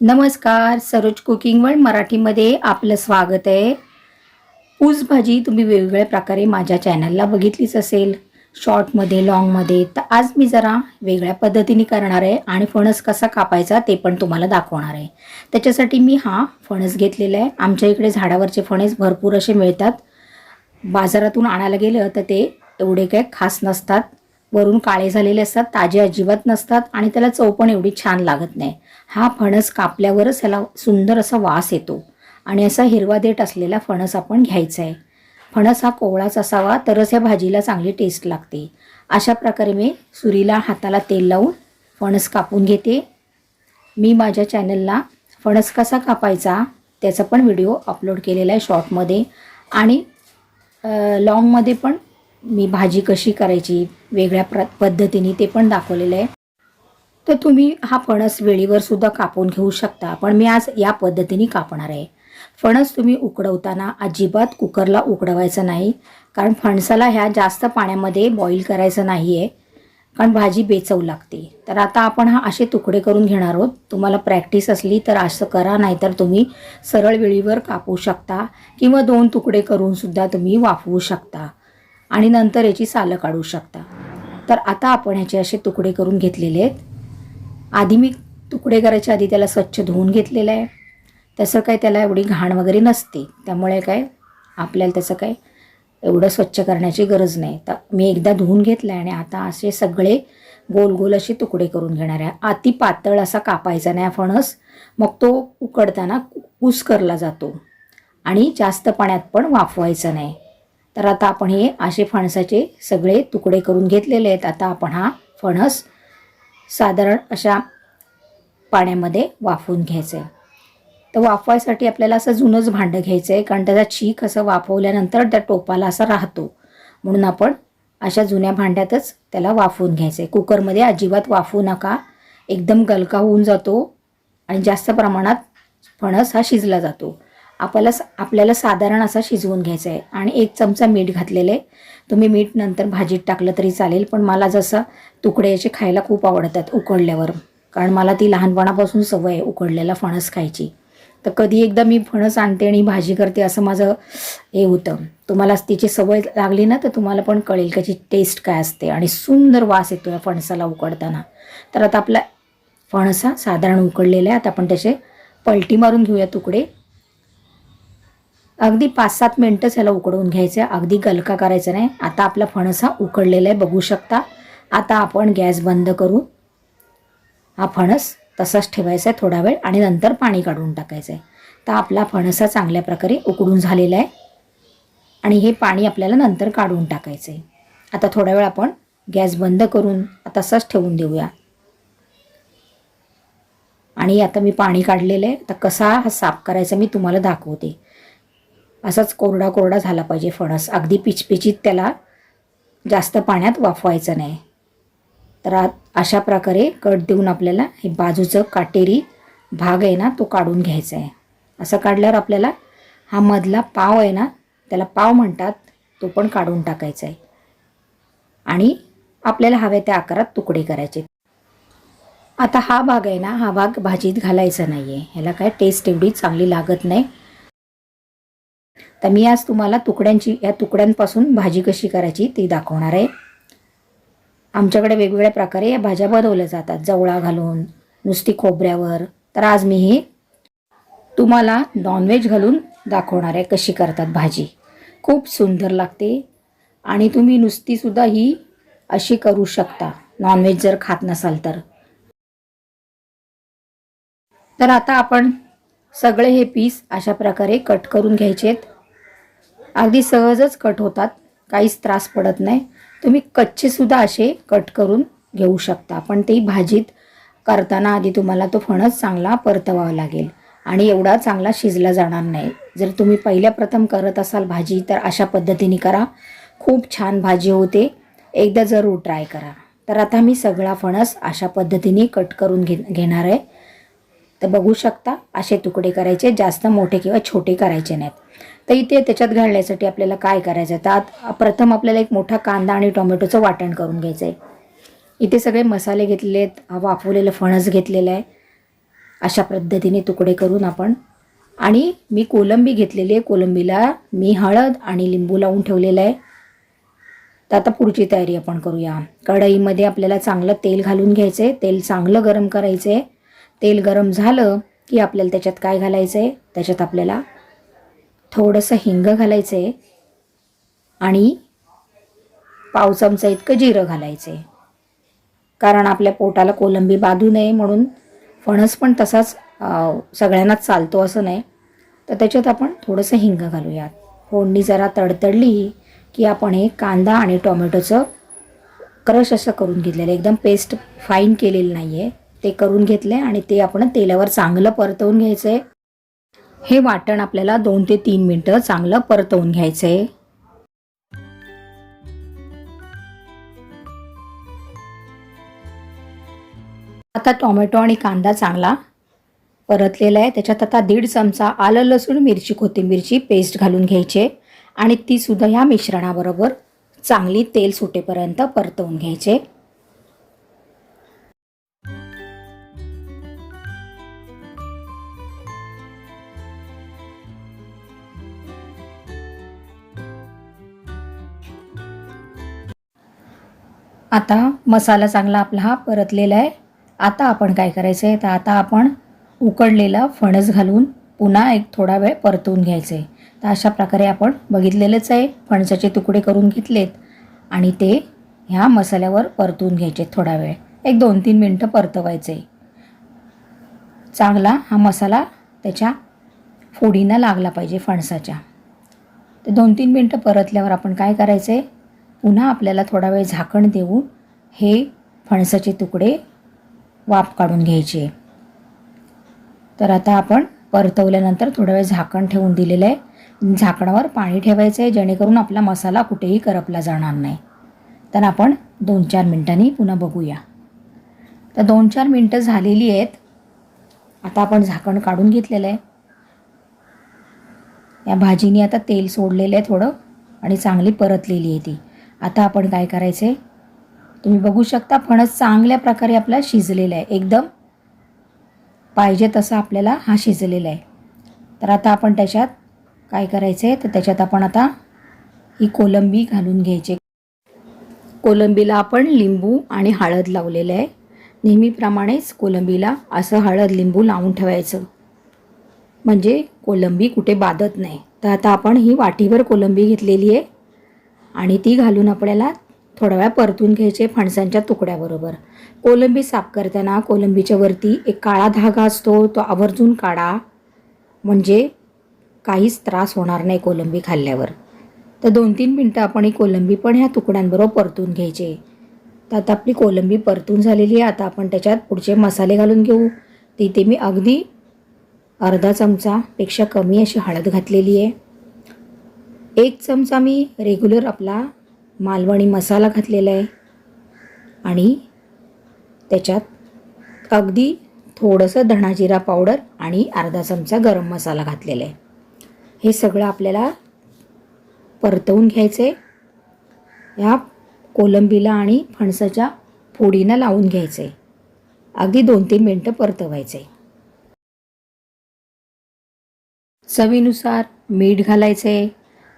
नमस्कार Saroj cooking world मराठीमध्ये आपलं स्वागत आहे. ऊस भाजी तुम्ही वेगवेगळ्या प्रकारे माझ्या चॅनलला बघितलीच असेल शॉर्टमध्ये लॉंगमध्ये तर आज मी जरा वेगळ्या पद्धतीने करणार आहे आणि फणस कसा कापायचा ते पण तुम्हाला दाखवणार आहे. त्याच्यासाठी मी हा फणस घेतलेला आहे. आमच्या इकडे झाडावरचे फणस भरपूर असे मिळतात. बाजारातून आणायला गेलं तर ते एवढे काय खास नसतात. वरून काळे झालेले असतात ताजे अजिबात नसतात आणि त्याला चव पण एवढी छान लागत नाही. हा फणस कापल्यावरच त्याला सुंदर असा वास येतो आणि असा हिरवा देठ असलेला फणस आपण घ्यायचा आहे. फणस हा कोवळाच असावा तरच या भाजीला चांगली टेस्ट लागते. अशा प्रकारे मी सुरीला हाताला तेल लावून फणस कापून घेते. मी माझ्या चॅनलला फणस कसा कापायचा त्याचा पण व्हिडिओ अपलोड केलेला आहे शॉर्टमध्ये आणि लॉंगमध्ये पण मी भाजी कशी करायची वेगळ्या प्र पद्धतीने ते पण दाखवलेलं आहे. तर तुम्ही हा फणस वेळीवर सुद्धा कापून घेऊ शकता पण मी आज या पद्धतीने कापणार आहे. फणस तुम्ही उकडवताना अजिबात कुकरला उकडवायचं नाही कारण फणसाला ह्या जास्त पाण्यामध्ये बॉईल करायचं नाही आहे कारण भाजी बेचव लागते. तर आता आपण हा असे तुकडे करून घेणार आहोत. तुम्हाला प्रॅक्टिस असली तर असं करा नाहीतर तुम्ही सरळ वेळीवर कापू शकता किंवा दोन तुकडे करूनसुद्धा तुम्ही वाफवू शकता. आणि नंतर याची सालं काढू शकता. तर आता आपण ह्याचे असे तुकडे करून घेतलेले आहेत. आधी मी तुकडे करायच्या आधी त्याला स्वच्छ धुवून घेतलेलं आहे. तसं काय त्याला एवढी घाण वगैरे नसते. त्यामुळे काय आपल्याला त्याचं काय एवढं स्वच्छ करण्याची गरज नाही. तर मी एकदा धुवून घेतलं आहे आणि आता असे सगळे गोल गोल असे तुकडे करून घेणार आहे. अति पातळ असा कापायचा नाही फणस. मग तो उकडताना कुस्करला जातो. आणि जास्त पाण्यात पण वाफवायचं नाही. तर आता आपण हे असे फणसाचे सगळे तुकडे करून घेतलेले आहेत. आता आपण हा फणस साधारण अशा पाण्यामध्ये वाफवून घ्यायचं आहे तर वाफवायसाठी आपल्याला असं जुनंच भांडं घ्यायचं आहे कारण त्याचा चीक असं वाफवल्यानंतर त्या टोपाला असा राहतो. म्हणून आपण अशा जुन्या भांड्यातच त्याला वाफवून घ्यायचं आहे कुकरमध्ये अजिबात वाफवू नका. एकदम गलका होऊन जातो आणि जास्त प्रमाणात फणस हा शिजला जातो. आपल्याला आपल्याला साधारण असा शिजवून घ्यायचा आहे. आणि एक चमचा मीठ घातलेलं आहे. तुम्ही मीठ नंतर भाजीत टाकलं तरी चालेल पण मला जसं तुकडे याचे खायला खूप आवडतात उकडल्यावर. कारण मला ती लहानपणापासून सवय आहे उकडलेला फणस खायची. तर कधी एकदा मी फणस आणते आणि भाजी करते असं माझं हे होतं. तुम्हाला तिची सवय लागली ना तर तुम्हाला पण कळेल त्याची टेस्ट काय असते आणि सुंदर वास येतो या फणसाला उकडताना. तर आता आपला फणसा साधारण उकडलेला आहे. आता आपण त्याचे पलटी मारून घेऊया तुकडे. अगदी पाच सात मिनटंच ह्याला उकडवून घ्यायचं आहे अगदी गलका करायचा नाही. आता आपला फणस हा उकडलेला आहे बघू शकता. आता आपण गॅस बंद करू. हा फणस तसाच ठेवायचा आहे थोडा वेळ आणि नंतर पाणी काढून टाकायचं आहे तर आपला फणस हा चांगल्या प्रकारे उकडून झालेला आहे. आणि हे पाणी आपल्याला नंतर काढून टाकायचं आहे आता थोडा वेळ आपण गॅस बंद करून तसाच ठेवून देऊया. आणि आता मी पाणी काढलेलं आहे. तर कसा हा साफ करायचा मी तुम्हाला दाखवते. असाच कोरडा कोरडा झाला पाहिजे फणस. अगदी पिचपिचीत त्याला जास्त पाण्यात वाफवायचं नाही. तर अशा प्रकारे कट देऊन आपल्याला हे बाजूचं काटेरी भाग आहे ना तो काढून घ्यायचा आहे. असं काढल्यावर आपल्याला हा मधला पाव आहे ना त्याला पाव म्हणतात तो पण काढून टाकायचा आहे. आणि आपल्याला हव्या त्या आकारात तुकडे करायचे. आता हा भाग आहे ना हा भाग भाजीत घालायचा नाही आहे ह्याला काय टेस्ट एवढी चांगली लागत नाही. तर मी आज तुम्हाला तुकड्यांची या तुकड्यांपासून भाजी कशी करायची ती दाखवणार आहे. आमच्याकडे वेगवेगळ्या प्रकारे या भाज्या बनवल्या जातात. जवळा घालून नुसती खोबऱ्यावर. तर आज मी ही तुम्हाला नॉनव्हेज घालून दाखवणार आहे कशी करतात भाजी. खूप सुंदर लागते. आणि तुम्ही नुसतीसुद्धा ही अशी करू शकता. नॉनव्हेज जर खात नसाल तर. तर आता आपण सगळे हे पीस अशा प्रकारे कट करून घ्यायचे आहेत. अगदी सहजच कट होतात काहीच त्रास पडत नाही. तुम्ही कच्चेसुद्धा असे कट करून घेऊ शकता. पण ते भाजीत करताना आधी तुम्हाला तो फणस चांगला परतवावा लागेल आणि एवढा चांगला शिजला जाणार नाही. जर तुम्ही पहिल्या प्रथम करत असाल भाजी तर अशा पद्धतीने करा. खूप छान भाजी होते. एकदा जरूर ट्राय करा. तर आता मी सगळा फणस अशा पद्धतीने कट करून घे घेणार आहे. तर बघू शकता असे तुकडे करायचे जास्त मोठे किंवा छोटे करायचे नाहीत. तर इथे त्याच्यात घालण्यासाठी आपल्याला काय करायचं? आहे तर आत प्रथम आपल्याला एक मोठा कांदा आणि टोमॅटोचं वाटण करून घ्यायचं आहे इथे सगळे मसाले घेतले आहेत वाफवलेलं फणस घेतलेलं आहे. अशा पद्धतीने तुकडे करून आपण आणि मी कोलंबी घेतलेली आहे. कोलंबीला मी हळद आणि लिंबू लावून ठेवलेलं आहे. तर आता पुढची तयारी आपण करूया. कढईमध्ये आपल्याला चांगलं तेल घालून घ्यायचं आहे तेल चांगलं गरम करायचं आहे तेल गरम झालं की आपल्याला त्याच्यात काय घालायचं आहे त्याच्यात आपल्याला थोडंसं हिंग घालायचं आहे आणि पाव चमचा इतकं जिरं घालायचं आहे कारण आपल्या पोटाला कोलंबी बाधू नये म्हणून फणस पण तसाच सगळ्यांनाच चालतो असं नाही. तर त्याच्यात आपण थोडंसं हिंग घालूयात. फोडणी जरा तडतडली की आपण हे कांदा आणि टोमॅटोचं क्रश असं करून घेतलेलं एकदम पेस्ट फाईन केलेलं नाही आहे ते करून घेतले आणि ते आपण तेलावर चांगलं परतवून घ्यायचं. आहे हे वाटण आपल्याला दोन ते तीन मिनटं चांगलं परतवून घ्यायचं. आहे आता टोमॅटो आणि कांदा चांगला परतलेला आहे. त्याच्यात आता दीड चमचा आलं लसूण मिरची कोथिंबीरची पेस्ट घालून घ्यायचे आणि ती सुद्धा ह्या मिश्रणाबरोबर चांगली तेल सुटेपर्यंत परतवून घ्यायचे. आता मसाला चांगला आपला हा परतलेला आहे. आता आपण काय करायचं आहे? तर आता आपण उकडलेला फणस घालून पुन्हा एक थोडा वेळ परतवून घ्यायचं आहे. तर अशा प्रकारे आपण बघितलेलंच आहे. फणसाचे तुकडे करून घेतलेत आणि ते ह्या मसाल्यावर परतवून घ्यायचे थोडा वेळ. एक दोन तीन मिनटं परतवायचे. चांगला हा मसाला त्याच्या फोडीनं लागला पाहिजे फणसाच्या. ते दोन तीन मिनटं परतल्यावर आपण काय करायचं आहे पुन्हा आपल्याला थोडा वेळ झाकण देऊन हे फणसाचे तुकडे वाफ काढून घ्यायचे. तर आता आपण परतवल्यानंतर थोडा वेळ झाकण ठेवून दिलेलं आहे. झाकणावर पाणी ठेवायचं आहे जेणेकरून आपला मसाला कुठेही करपला जाणार नाही. तर आपण दोन चार मिनटांनी पुन्हा बघूया. तर दोन चार मिनटं झालेली आहेत. आता आपण झाकण काढून घेतलेलं आहे. या भाजीने आता तेल सोडलेलं आहे थोडं आणि चांगली परतलेली आहे ती. आता आपण काय करायचं आहे तुम्ही बघू शकता फणस चांगल्या प्रकारे आपला शिजलेला आहे. एकदम पाहिजे तसा आपल्याला हा शिजलेला आहे. तर आता आपण त्याच्यात काय करायचं आहे तर त्याच्यात आपण आता ही कोलंबी घालून घ्यायची. कोलंबीला आपण लिंबू आणि हळद लावलेलं आहे. नेहमीप्रमाणेच कोलंबीला असं हळद लिंबू लावून ठेवायचं. म्हणजे कोलंबी कुठे बाधत नाही. तर आता आपण ही वाटीभर कोलंबी घेतलेली आहे. आणि ती घालून आपल्याला थोडा वेळा परतून घ्यायचे फणसांच्या तुकड्याबरोबर. कोलंबी साफ करताना कोलंबीच्या वरती एक काळा धागा असतो तो आवर्जून काढा. म्हणजे काहीच त्रास होणार नाही कोलंबी खाल्ल्यावर. तर दोन तीन मिनटं आपण ही कोलंबी पण ह्या तुकड्यांबरोबर परतून घ्यायचे. तर आता आपली कोलंबी परतून झालेली आहे. आता आपण त्याच्यात पुढचे मसाले घालून घेऊ. तिथे मी अगदी अर्धा चमचापेक्षा कमी अशी हळद घातलेली आहे. एक चमचा मी रेग्युलर आपला मालवणी मसाला घातलेला आहे. आणि त्याच्यात अगदी थोडंसं धणाजिरा पावडर आणि अर्धा चमचा गरम मसाला घातलेला आहे. हे सगळं आपल्याला परतवून घ्यायचं. आहे ह्या कोलंबीला आणि फणसाच्या फोडीनं लावून घ्यायचं. आहे अगदी दोन तीन मिनटं परतवायचं. आहे चवीनुसार मीठ घालायचं. आहे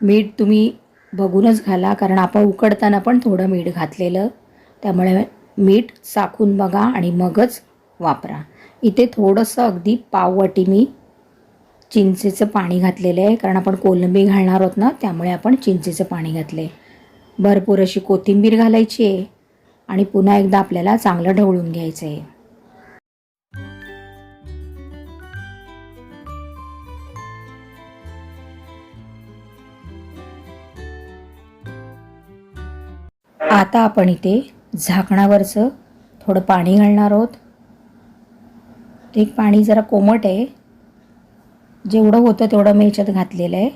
मीठ तुम्ही बघूनच घाला कारण आपण उकडताना पण थोडं मीठ घातलेलं. त्यामुळे मीठ चाखून बघा आणि मगच वापरा. इथे थोडंसं अगदी पाववाटी मी चिंचेचं पाणी घातलेलं आहे कारण आपण कोलंबी घालणार आहोत ना त्यामुळे आपण चिंचेचं पाणी घातलं आहे भरपूर अशी कोथिंबीर घालायची आहे आणि पुन्हा एकदा आपल्याला चांगलं ढवळून घ्यायचं आहे आता आपण इथे झाकणावरचं थोडं पाणी घालणार आहोत. ते पाणी जरा कोमट आहे. जेवढं होतं तेवढं मी याच्यात घातलेलं आहे.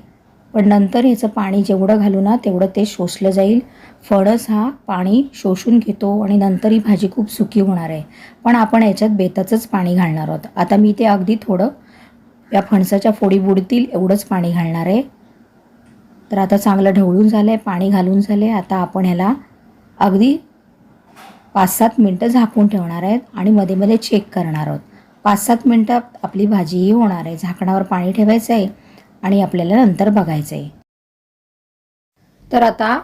पण नंतर ह्याचं पाणी जेवढं घालू ना तेवढं ते शोषलं जाईल. फणस हा पाणी शोषून घेतो आणि नंतर ही भाजी खूप सुकी होणार आहे. पण आपण याच्यात बेताचंच पाणी घालणार आहोत. आता मी ते अगदी थोडं या फणसाच्या फोडी बुडतील एवढंच पाणी घालणार आहे. तर आता चांगलं ढवळून झालं आहे पाणी घालून झालं आहे आता आपण ह्याला अगदी पाच सात मिनटं झाकून ठेवणार आहेत आणि मध्ये मध्ये चेक करणार आहोत. पाच सात मिनटात आपली भाजीही होणार आहे. झाकणावर पाणी ठेवायचं आहे आणि आपल्याला नंतर बघायचं आहे. तर आता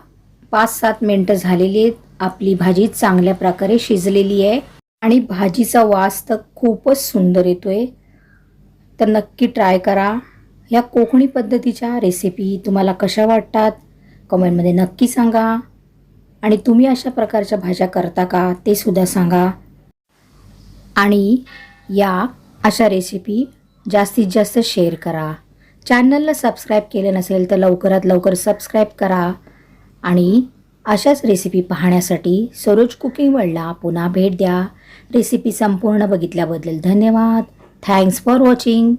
पाच सात मिनटं झालेली आहेत. आपली भाजी चांगल्या प्रकारे शिजलेली आहे आणि भाजीचा वास तर खूपच सुंदर येतो आहे तर नक्की ट्राय करा. या कोकणी पद्धतीच्या रेसिपी तुम्हाला कशा वाटतात? कमेंटमध्ये नक्की सांगा. आणि तुम्ही अशा प्रकारच्या भाज्या करता का ते सुद्धा सांगा. आणि या अशा रेसिपी जास्तीत जास्त शेअर करा. चॅनलला सबस्क्राईब केलं नसेल तर लवकरात लवकर सबस्क्राईब करा. आणि अशाच रेसिपी पाहण्यासाठी सरोज कुकिंग वर्ल्डला पुन्हा भेट द्या. रेसिपी संपूर्ण बघितल्याबद्दल धन्यवाद. Thanks for watching